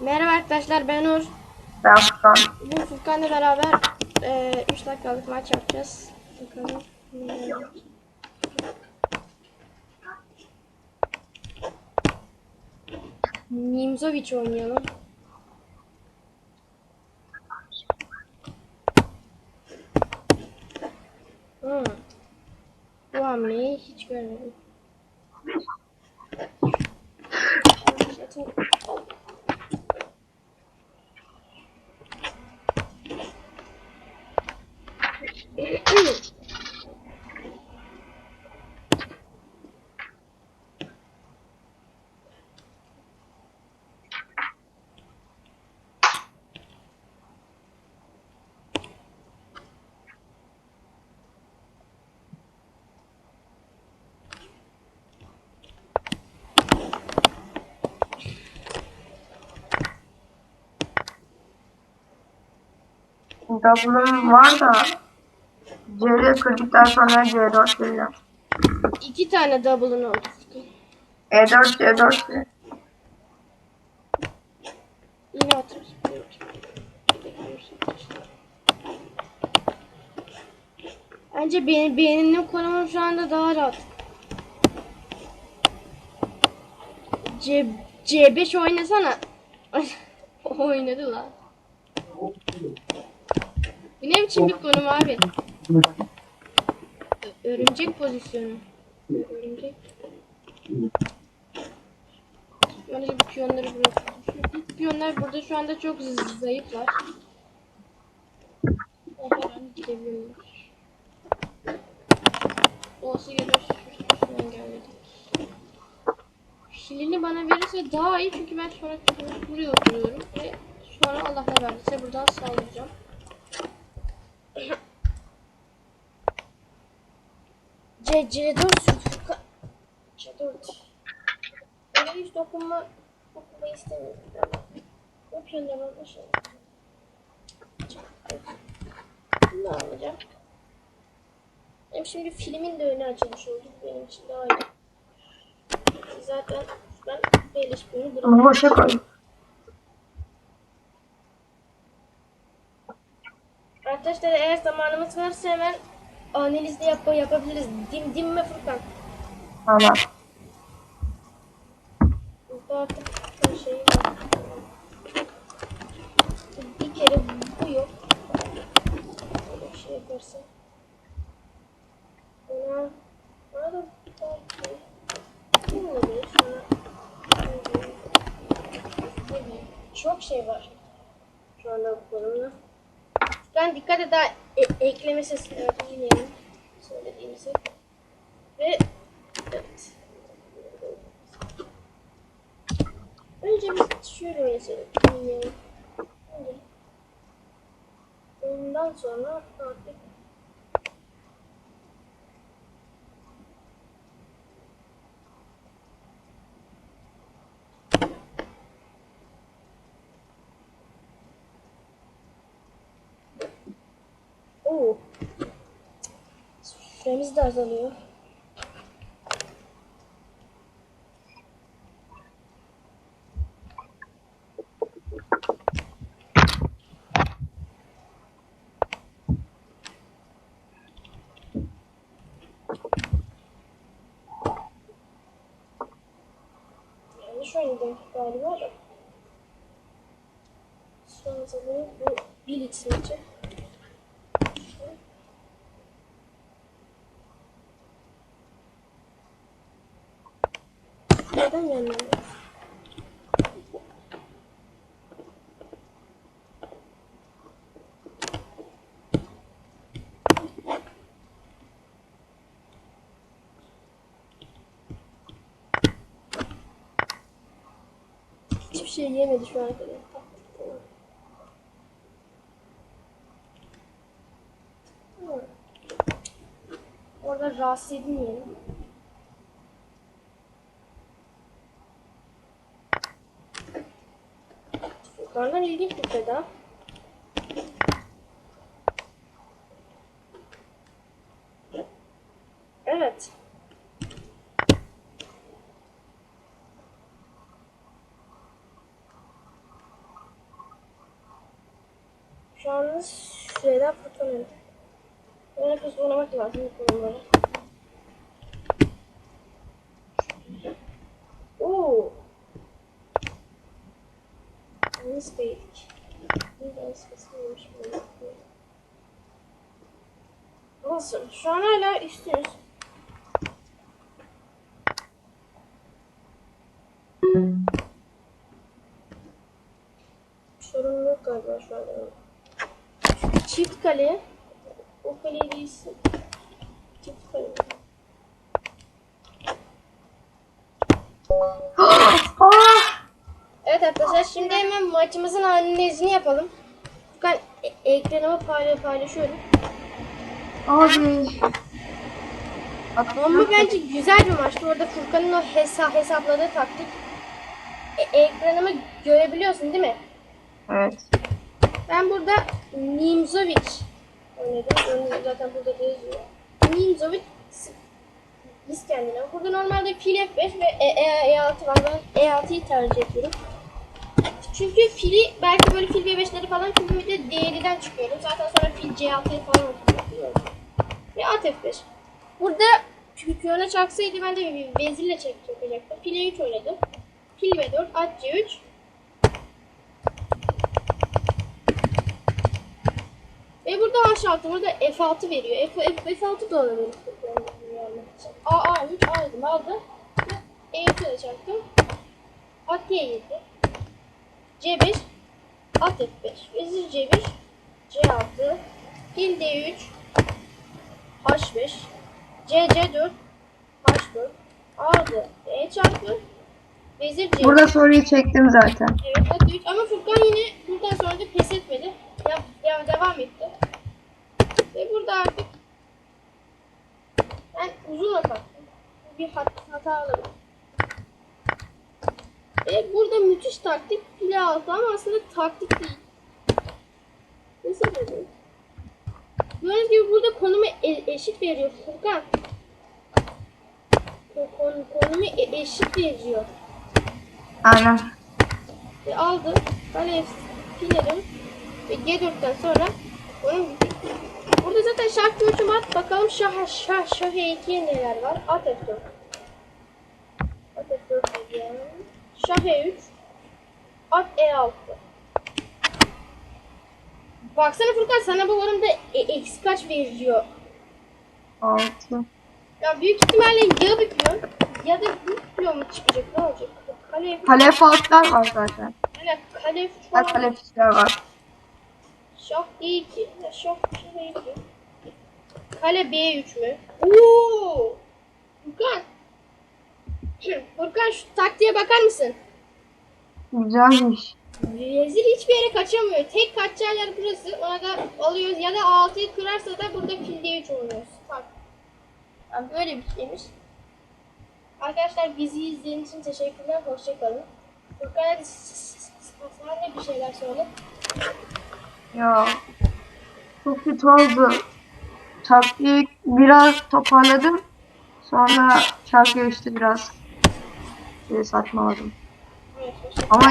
Merhaba arkadaşlar ben Nur. Ben Furkan. Bugün Furkan'la beraber 3 dakikalık maç yapacağız. Bakalım. Nimzovic oynayalım. Hmm. Bu hamleyi hiç görmedim. Zaten- Double'ım var da C4 kırdıktan sonra C4 geliyor. İki tane double'ın oldu. E4 C4 Yine otur. Bence benim beynimle konumum şu anda daha rahat. C, C5 oynasana. Oynadı lan. Bu ne biçim bir konum abi? Örümcek pozisyonu. Örümcek. Bence bu piyonları. Şu bu piyonlar burada şu anda çok zayıflar. Her an gidebilirler. Olsa gelir şunu engelledik. Şilini bana verirse daha iyi çünkü ben sonra buraya oturuyorum ve sonra Allah ne verdiyse buradan sağlayacağım. C C4 Furkan. C4. Öyle hiç dokunma dokunma istemiyorum. O piyonlarına şey. Ne alacağım? Hem şimdi filmin de önü açılmış oldu. Benim için daha iyi. Zaten ben beleş bunu Bunu bırakıyorum. boşa koy. Arkadaşlar eğer zamanımız varsa hemen analizde yap yapabiliriz. Dim dim mi Furkan? Tamam. Burada artık her şey var. Bir kere bu yok. Böyle bir şey yaparsa. Ona, ona da belki kim olabilir sonra? Ne bileyim, Çok şey var. Şu anda bu konumda. Ben dikkat et daha e- ekleme sesini dinleyelim. Söylediğimizi. Ve evet. Önce biz şöyle dinleyelim. Önce. Ondan sonra artık Oo. Süremiz de azalıyor. Yanlış oynadım galiba da. Şu an sanırım bu Blitz maçı. Neden yanmıyor? Hiçbir şey yemedi şu ana kadar. Orada rahatsız edilmeyelim. Benden ilginç bir şey feda. Evet. Şu an şeyler kurtarıyorum. Bunu kızgınlamak lazım bu konuları. Yalnız değildik. Bir de eskisiymiş böyle. Nasıl? Şu an hala üstünüz. Sorun yok galiba şu anda. Çift kale. O kale değilsin. Çift kale. Şimdi hemen maçımızın analizini yapalım. Furkan e- ekranımı payla paylaşıyorum. Abi. Ama bence güzel bir maçtı. Orada Furkan'ın o hesa hesapladığı taktik. E- ekranımı görebiliyorsun değil mi? Evet. Ben burada Nimzovic oynadım. Önümde zaten burada da yazıyor. Nimzovic biz kendine. Burada normalde fil F5 ve E, e, E6 var. Ben E6'yı tercih ediyorum. Çünkü fili belki böyle fil B5'leri falan çünkü bir de D7'den çıkıyorum. Zaten sonra fil C6'ya falan oturuyorum. Ve at F5. Burada piyona çaksaydı ben de bir vezirle çek yapacaktım. Fil E3 oynadım. Fil B4, at C3, Ve burada H6, burada F6 veriyor. F, F, F6 da olabilir. A, A3 aldım. E3'e de çaktım. At D7. C5. At F5. Vezir C1. C6. Fil D3. H5. C, C4. H4. Aldı. E çarpı. Vezir C3. Burada soruyu çektim zaten. Evet, at üç. Ama Furkan yine buradan sonra da pes etmedi. Ya, ya devam etti. Ve burada artık ben uzun ataktım. Bir hat, hata alamadım. Ve burada müthiş taktik file altı ama aslında taktik değil. Nasıl dedim? Gördüğünüz gibi burada konumu e- eşit veriyor Furkan. Ko- Kon, konumu e- eşit veriyor. Aynen. Ve aldı. Kale filerim. Ve G4'ten sonra bitti. Burada zaten şah görüşüm at. Bakalım şah şah şah E2'ye neler var. At F4. At F4 diyeceğim. Şah E3. At E6. Baksana Furkan sana bu oyunda e- eksi kaç veriyor. Altı. Ya büyük ihtimalle ya bir piyon ya da bir piyon mu çıkacak ne olacak? Kale Kale faltlar var zaten. Aynen kale Bak kale fişler var. Şah D2. Ya Şah D2. Kale B3 mü? Oo! Furkan. Furkan şu taktiğe bakar mısın? Güzelmiş. Vezir hiçbir yere kaçamıyor. Tek kaçacağı yer burası. Ona da alıyoruz. Ya da 6'yı kırarsa da burada fil D3 oynuyoruz. Tak. Yani böyle bir şeymiş. Arkadaşlar bizi izlediğiniz için teşekkürler. Hoşçakalın. Furkan hadi sen de bir şeyler söyle. Ya. Çok kötü oldu. Taktiği biraz toparladım. Sonra şarkı işte biraz şey saçmaladım. Ama